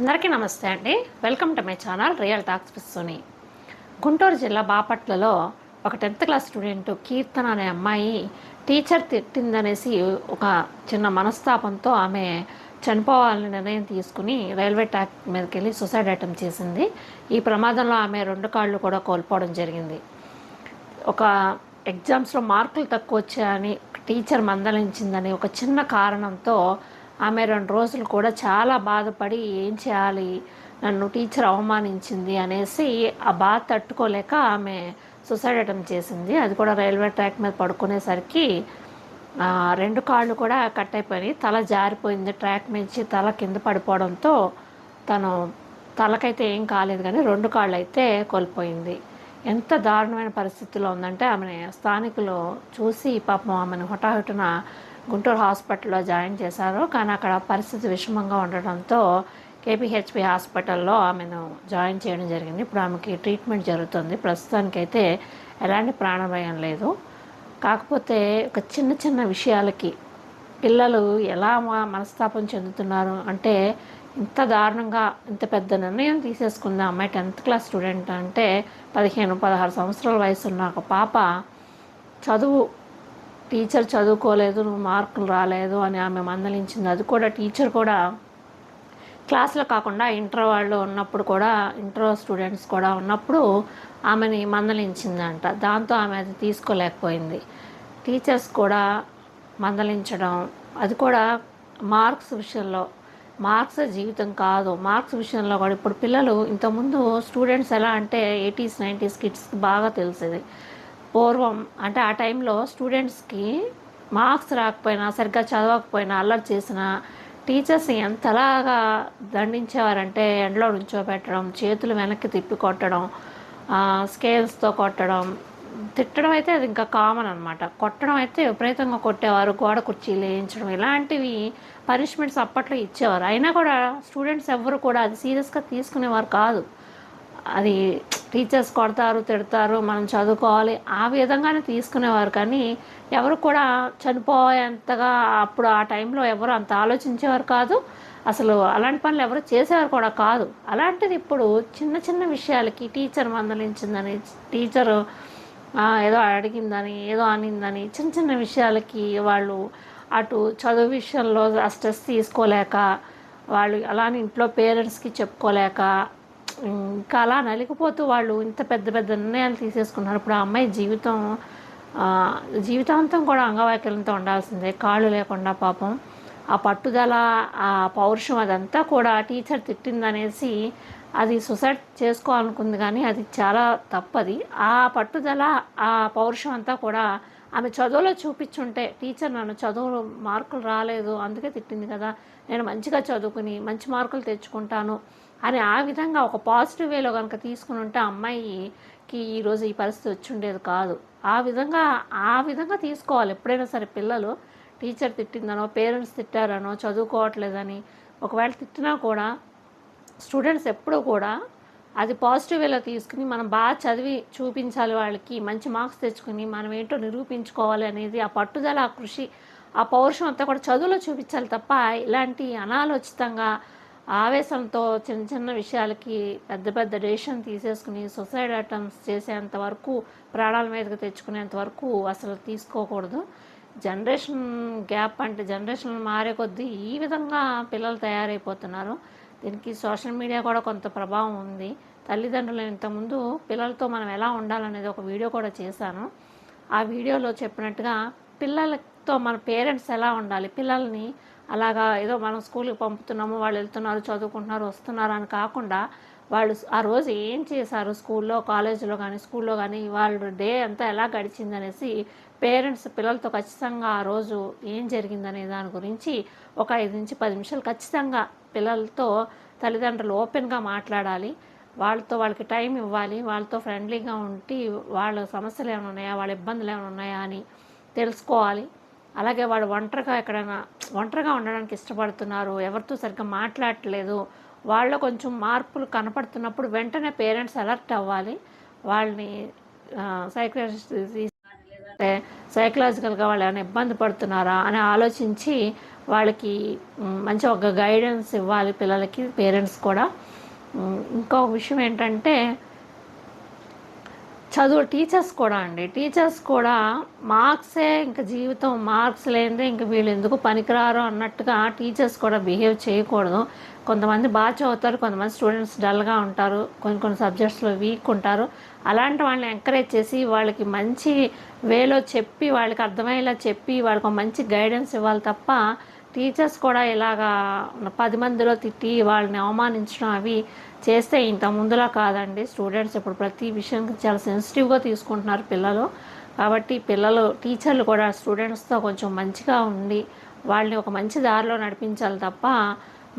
అందరికీ నమస్తే అండి. Welcome to my channel real talks పిస్సుని Guntur జిల్లా బాపట్లలో ఒక టెన్త్ క్లాస్ స్టూడెంట్ కీర్తన అనే అమ్మాయి టీచర్ తిట్టిందనేసి ఒక చిన్న మనస్తాపంతో ఆమె చనిపోవాలని నిర్ణయం తీసుకుని రైల్వే ట్రాక్ మీదకి వెళ్ళి సూసైడ్ అటెంప్ట్ చేసింది. ఈ ప్రమాదంలో ఆమె రెండు కాళ్ళు కూడా కోల్పోవడం జరిగింది. ఒక ఎగ్జామ్స్లో మార్కులు తక్కువ వచ్చాయని టీచర్ మందలించిందని ఒక చిన్న కారణంతో ఆమె రెండు రోజులు కూడా చాలా బాధపడి ఏం చేయాలి? నన్ను టీచర్ అవమానించింది అనేసి ఆ బాధ తట్టుకోలేక ఆమె సూసైడ్ అటెంప్ట్ చేసింది. అది కూడా రైల్వే ట్రాక్ మీద పడుకునేసరికి రెండు కాళ్ళు కూడా కట్ అయిపోయినాయి. తల జారిపోయింది ట్రాక్ నుంచి. తల కింద పడిపోవడంతో తను తలకైతే ఏం కాలేదు కానీ రెండు కాళ్ళు అయితే కోల్పోయింది. ఎంత దారుణమైన పరిస్థితిలో ఉందంటే ఆమె స్థానికులు చూసి పాపం ఆమెను హుటాహుటిన గుంటూరు హాస్పిటల్లో జాయిన్ చేశారు. కానీ అక్కడ పరిస్థితి విషమంగా ఉండడంతో కేపీహెచ్పి హాస్పిటల్లో ఆమెను జాయిన్ చేయడం జరిగింది. ఇప్పుడు ఆమెకి ట్రీట్మెంట్ జరుగుతుంది. ప్రస్తుతానికైతే ఎలాంటి ప్రాణభయం లేదు. కాకపోతే ఒక చిన్న చిన్న విషయాలకి పిల్లలు ఎలా మనస్తాపం చెందుతున్నారు అంటే ఇంత దారుణంగా ఇంత పెద్ద నిర్ణయం తీసేసుకుంది అమ్మాయి టెన్త్ క్లాస్ స్టూడెంట్ అంటే పదిహేను పదహారు సంవత్సరాల వయసు ఉన్న ఒక పాప చదువు టీచర్ చదువుకోలేదు నువ్వు మార్కులు రాలేదు అని ఆమె మందలించింది. అది కూడా టీచర్ కూడా క్లాస్లో కాకుండా ఇంటర్ వాళ్ళు ఉన్నప్పుడు కూడా ఇంటర్ స్టూడెంట్స్ కూడా ఉన్నప్పుడు ఆమెని మందలించిందంట. దాంతో ఆమె అది తీసుకోలేకపోయింది. టీచర్స్ కూడా మందలించడం అది కూడా మార్క్స్ విషయంలో. మార్క్స్ జీవితం కాదు. మార్క్స్ విషయంలో కూడా ఇప్పుడు పిల్లలు ఇంతకుముందు స్టూడెంట్స్ ఎలా అంటే ఎయిటీస్ నైంటీస్ కిడ్స్కి బాగా తెలిసేది. పూర్వం అంటే ఆ టైంలో స్టూడెంట్స్కి మార్క్స్ రాకపోయినా సరిగ్గా చదవకపోయినా అల్లరి చేసినా టీచర్స్ ఎంతలాగా దండించేవారంటే ఎండలో నుంచోబెట్టడం చేతులు వెనక్కి తిప్పి కొట్టడం స్కేల్స్తో కొట్టడం. తిట్టడం అయితే అది ఇంకా కామన్ అనమాట కొట్టడం అయితే విపరీతంగా కొట్టేవారు గోడ కుర్చీలు వేయించడం ఇలాంటివి పనిష్మెంట్స్ అప్పట్లో ఇచ్చేవారు. అయినా కూడా స్టూడెంట్స్ ఎవ్వరు కూడా అది సీరియస్గా తీసుకునేవారు కాదు. అది టీచర్స్ కొడతారు తిడతారు మనం చదువుకోవాలి. ఆ విధంగానే తీసుకునేవారు. కానీ ఎవరు కూడా చనిపోయేంతగా అప్పుడు ఆ టైంలో ఎవరు అంత ఆలోచించేవారు కాదు. అసలు అలాంటి పనులు ఎవరు చేసేవారు కూడా కాదు. అలాంటిది ఇప్పుడు చిన్న చిన్న విషయాలకి టీచర్ మందలించిందని టీచరు ఏదో అడిగిందని ఏదో అనిందని చిన్న చిన్న విషయాలకి వాళ్ళు అటు చదువు విషయంలో స్ట్రెస్ తీసుకోలేక వాళ్ళు అలానే ఇంట్లో పేరెంట్స్కి చెప్పుకోలేక ఇంకా అలా నలిగిపోతూ వాళ్ళు ఇంత పెద్ద పెద్ద నిర్ణయాలు తీసేసుకున్నారు. ఇప్పుడు ఆ అమ్మాయి జీవితం జీవితాంతం కూడా అంగవైకల్యంతో ఉండాల్సిందే. కాళ్ళు లేకుండా పాపం. ఆ పట్టుదల ఆ పౌరుషం అదంతా కూడా టీచర్ తిట్టిందనేసి అది సుసైడ్ చేసుకోవాలనుకుంది కానీ అది చాలా తప్పది. ఆ పట్టుదల ఆ పౌరుషం అంతా కూడా ఆమె చదువులో చూపించుంటే టీచర్ నన్ను చదువు మార్కులు రాలేదు అందుకే తిట్టింది కదా. నేను మంచిగా చదువుకుని మంచి మార్కులు తెచ్చుకుంటాను అని ఆ విధంగా ఒక పాజిటివ్ వేలో కనుక తీసుకుని ఉంటే ఆ అమ్మాయికి ఈరోజు ఈ పరిస్థితి వచ్చిండేది కాదు. ఆ విధంగా ఆ విధంగా తీసుకోవాలి. ఎప్పుడైనా సరే పిల్లలు టీచర్ తిట్టిందనో పేరెంట్స్ తిట్టారనో చదువుకోవట్లేదని ఒకవేళ తిట్టినా కూడా స్టూడెంట్స్ ఎప్పుడూ కూడా అది పాజిటివ్ వేలో తీసుకుని మనం బాగా చదివి చూపించాలి వాళ్ళకి మంచి మార్క్స్ తెచ్చుకుని మనం ఏంటో నిరూపించుకోవాలి అనేది ఆ పట్టుదల ఆ కృషి ఆ పౌరుషం అంతా కూడా చదువులో చూపించాలి తప్ప ఇలాంటి అనాలోచితంగా ఆవేశంతో చిన్న చిన్న విషయాలకి పెద్ద పెద్ద డెసిషన్ తీసేసుకుని సొసైడ్ అటెంప్ట్స్ చేసేంత వరకు ప్రాణాల మీదకి తెచ్చుకునేంత వరకు అసలు తీసుకోకూడదు. జనరేషన్ గ్యాప్ అంటే జనరేషన్ మారే కొద్దీ ఈ విధంగా పిల్లలు తయారైపోతున్నారు. దీనికి సోషల్ మీడియా కూడా కొంత ప్రభావం ఉంది. తల్లిదండ్రులు ఇంతకుముందు పిల్లలతో మనం ఎలా ఉండాలనేది ఒక వీడియో కూడా చేశాను. ఆ వీడియోలో చెప్పినట్టుగా పిల్లలతో మన పేరెంట్స్ ఎలా ఉండాలి? పిల్లల్ని అలాగా ఏదో మనం స్కూల్కి పంపుతున్నాము వాళ్ళు వెళ్తున్నారు చదువుకుంటున్నారు వస్తున్నారు అని కాకుండా వాళ్ళు ఆ రోజు ఏం చేశారు? స్కూల్లో కాలేజీలో కానీ స్కూల్లో కానీ వాళ్ళ డే అంతా ఎలా గడిచిందనేసి పేరెంట్స్ పిల్లలతో ఖచ్చితంగా ఆ రోజు ఏం జరిగిందనే దాని గురించి ఒక ఐదు నుంచి పది నిమిషాలు ఖచ్చితంగా పిల్లలతో తల్లిదండ్రులు ఓపెన్గా మాట్లాడాలి. వాళ్ళతో వాళ్ళకి టైం ఇవ్వాలి. వాళ్ళతో ఫ్రెండ్లీగా ఉండి వాళ్ళ సమస్యలు ఏమైనా ఉన్నాయా? వాళ్ళ ఇబ్బందులు ఏమైనా ఉన్నాయా అని తెలుసుకోవాలి. అలాగే వాడు ఒంటరిగా ఎక్కడైనా ఒంటరిగా ఉండడానికి ఇష్టపడుతున్నారు. ఎవరితో సరిగ్గా మాట్లాడట్లేదు. వాళ్ళ కొంచెం మార్పులు కనపడుతున్నప్పుడు వెంటనే పేరెంట్స్ అలర్ట్ అవ్వాలి. వాళ్ళని సైకాలజిస్ట్ అంటే సైకలాజికల్గా వాళ్ళు ఏమైనా ఇబ్బంది పడుతున్నారా అని ఆలోచించి వాళ్ళకి మంచి ఒక గైడెన్స్ ఇవ్వాలి పిల్లలకి పేరెంట్స్ కూడా. ఇంకో విషయం ఏంటంటే చదువు టీచర్స్ కూడా అండి. టీచర్స్ కూడా మార్క్సే ఇంకా జీవితం మార్క్స్ లేనిదే ఇంక వీళ్ళు ఎందుకు పనికిరారు అన్నట్టుగా టీచర్స్ కూడా బిహేవ్ చేయకూడదు. కొంతమంది బాగా చదువుతారు కొంతమంది స్టూడెంట్స్ డల్గా ఉంటారు కొన్ని కొన్ని సబ్జెక్ట్స్లో వీక్ ఉంటారు. అలాంటి వాళ్ళని ఎంకరేజ్ చేసి వాళ్ళకి మంచి వేలో చెప్పి వాళ్ళకి అర్థమయ్యేలా చెప్పి వాళ్ళకి ఒక మంచి గైడెన్స్ ఇవ్వాలి తప్ప టీచర్స్ కూడా ఇలాగా పది మందిలో తిట్టి వాళ్ళని అవమానించడం అవి చేస్తే ఇంత ముందులా కాదండి. స్టూడెంట్స్ ఇప్పుడు ప్రతి విషయానికి చాలా సెన్సిటివ్గా తీసుకుంటున్నారు పిల్లలు. కాబట్టి పిల్లలు టీచర్లు కూడా స్టూడెంట్స్తో కొంచెం మంచిగా ఉండి వాళ్ళని ఒక మంచి దారిలో నడిపించాలి తప్ప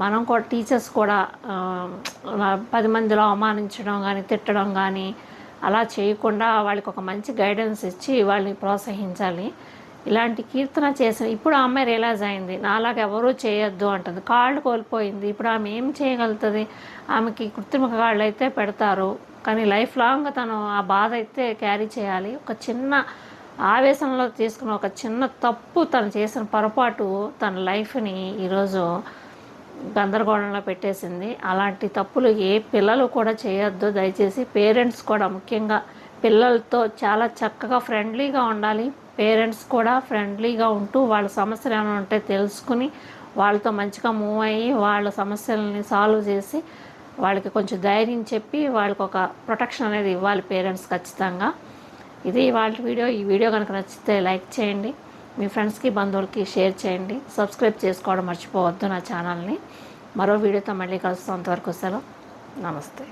మనం కూడా టీచర్స్ కూడా పది మందిలో అవమానించడం కానీ తిట్టడం కానీ అలా చేయకుండా వాళ్ళకి ఒక మంచి గైడెన్స్ ఇచ్చి వాళ్ళని ప్రోత్సహించాలి. ఇలాంటి కీర్తన చేసిన ఇప్పుడు ఆ అమ్మాయి రియలైజ్ అయింది నాలాగా ఎవరూ చేయొద్దు అంటుంది. కాళ్ళు కోల్పోయింది ఇప్పుడు ఆమె ఏం చేయగలుగుతుంది? ఆమెకి కృత్రిమ కాళ్ళు అయితే పెడతారు కానీ లైఫ్ లాంగ్ తను ఆ బాధ అయితే క్యారీ చేయాలి. ఒక చిన్న ఆవేశంలో తీసుకున్న ఒక చిన్న తప్పు తను చేసిన పొరపాటు తన లైఫ్ని ఈరోజు గందరగోళంలో పెట్టేసింది. అలాంటి తప్పులు ఏ పిల్లలు కూడా చేయొద్దు. దయచేసి పేరెంట్స్ కూడా ముఖ్యంగా పిల్లలతో చాలా చక్కగా ఫ్రెండ్లీగా ఉండాలి. పేరెంట్స్ కూడా ఫ్రెండ్లీగా ఉంటూ వాళ్ళ సమస్యలు ఏమైనా ఉంటే తెలుసుకుని వాళ్ళతో మంచిగా మూవ్ అయ్యి వాళ్ళ సమస్యలని సాల్వ్ చేసి వాళ్ళకి కొంచెం ధైర్యం చెప్పి వాళ్ళకి ఒక ప్రొటెక్షన్ అనేది ఇవ్వాలి పేరెంట్స్ ఖచ్చితంగా. ఇది వాళ్ళ వీడియో. ఈ వీడియో కనుక నచ్చితే లైక్ చేయండి. మీ ఫ్రెండ్స్కి బంధువులకి షేర్ చేయండి. సబ్స్క్రైబ్ చేసుకోవడం మర్చిపోవద్దు నా ఛానల్ని. మరో వీడియోతో మళ్ళీ కలుస్తాం. అంతవరకు సెలవు. నమస్తే.